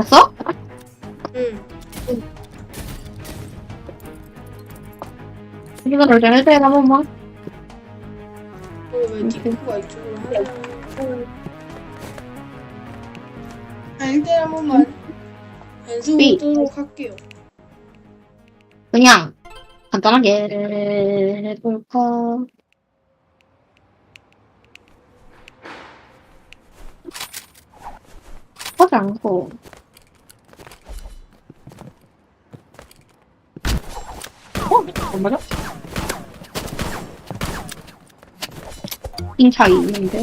됐어? 응. 이거를 좀 해줘야 한 번만. 어왜 디코가 이쪽으로 하냐? 아 일단 한 번만 연습 삐. 하도록 할게요. 그냥 간단하게 해볼까. 하지 않고. 어? 안 맞아? 인 차이 있는데?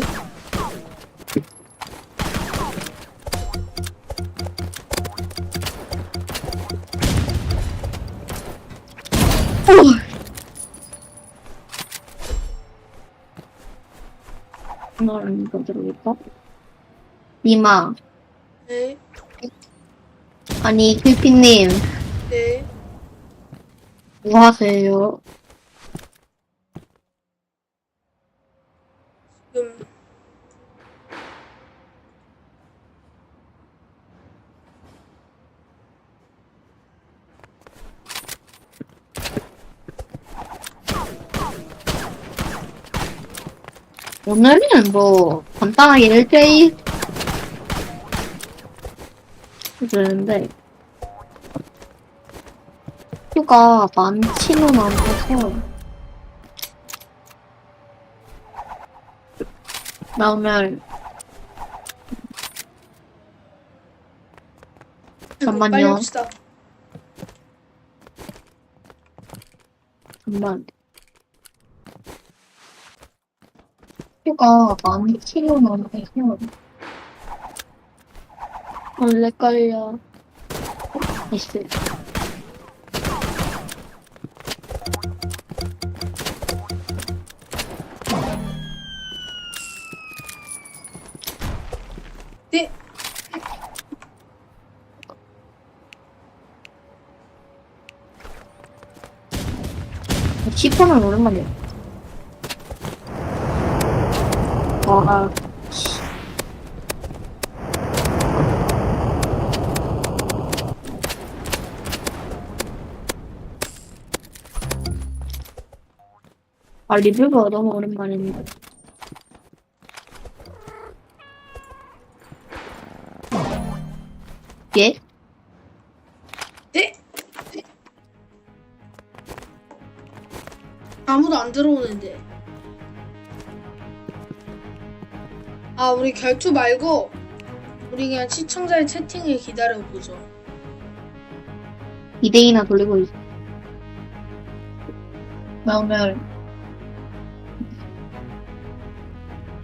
이거는 이거 들어볼까? 니마, 네. 아니, 글피님, 네. 뭐 하세요? 지금 오늘은 뭐, 간단하게 1대1 해주는데, 휴가 많지는 않아서, 나 오늘, 잠깐만요. 빨리 합시다. 잠만. 휴가 많지는 않아서, 원래 걸려. 있어. 네. 시퍼는 오랜만이야. 와, 씨. 아, 리뷰가 너무 오랜만인데. 예? 네. 아무도 안 들어오는데. 아, 우리 결투 말고 우리 그냥 시청자의 채팅을 기다려 보죠. 2대2나 돌리고 있어. 나 오늘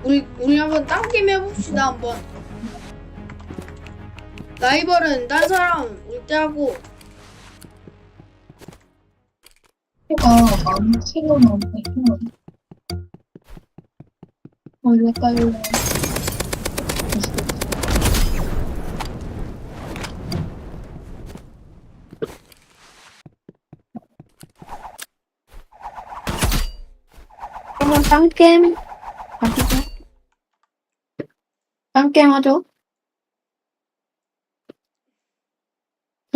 우리 우리 한번 딴 게임 해봅시다 한번. 라이벌은 딴 사람 올 때 하고 해가 많지는 않아서 원래 깔려. 그러면 딴 게임 가시죠. 딴 게임 하죠.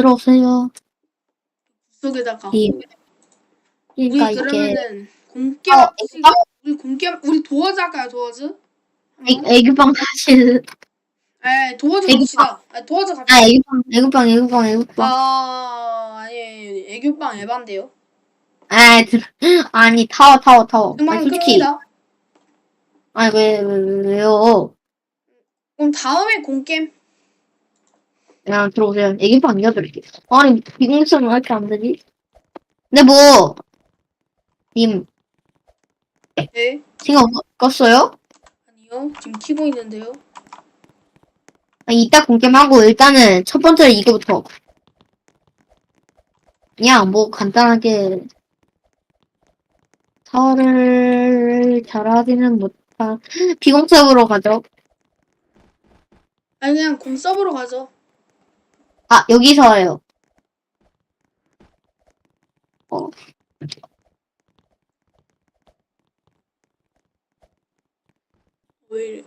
들어오세요. 속에다가 이 우리 그러니까 이게 그러면은 어, 합시다. 우리 공개 우리 도어즈 할까요 도어즈? 애- 애교방 사실 에 도어즈 애교빵. 갑시다. 아, 도어즈 갑시다. 아 애교방 애교방 애교방 애교방 아 아니 애교빵 에반데요. 아 들, 아니 타워 타워 타워 아니 솔직히 끕니다. 아니 왜, 왜 왜요 그럼 다음에 공겜 그냥 들어오세요 애교방 이어드릴게요 아니 비공성을 할게 안 되지 근데 뭐 님. 네. 생각 껐어요? 아니요. 지금 키고 있는데요. 아, 이따 공개하고 일단은 첫 번째 이거부터. 그냥 뭐 간단하게 타워를 잘하지는 못한 비공적으로 가죠. 아니 그냥 공 서브로 가죠. 아, 여기서 해요. 어. 왜 이래?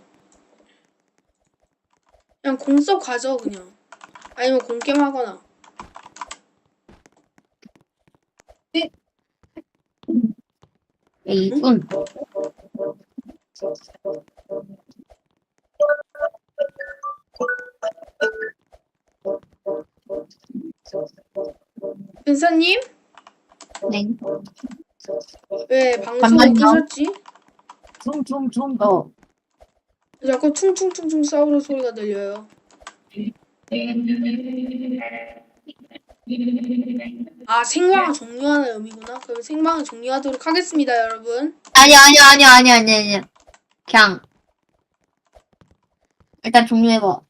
그냥 공 서브 가죠 그냥. 아니면 공게임 하거나. 야, 이분. 근사님? 네. 왜 방송을 잠깐만요. 끄셨지? 퉁퉁퉁. 어. 자꾸 퉁퉁퉁퉁 싸우는 소리가 들려요. 아 생방을 종료하는 의미구나. 그럼 생방을 종료하도록 하겠습니다, 여러분. 아니, 아니, 아니, 아니, 아니, 아니. 그냥. 일단 종료해봐.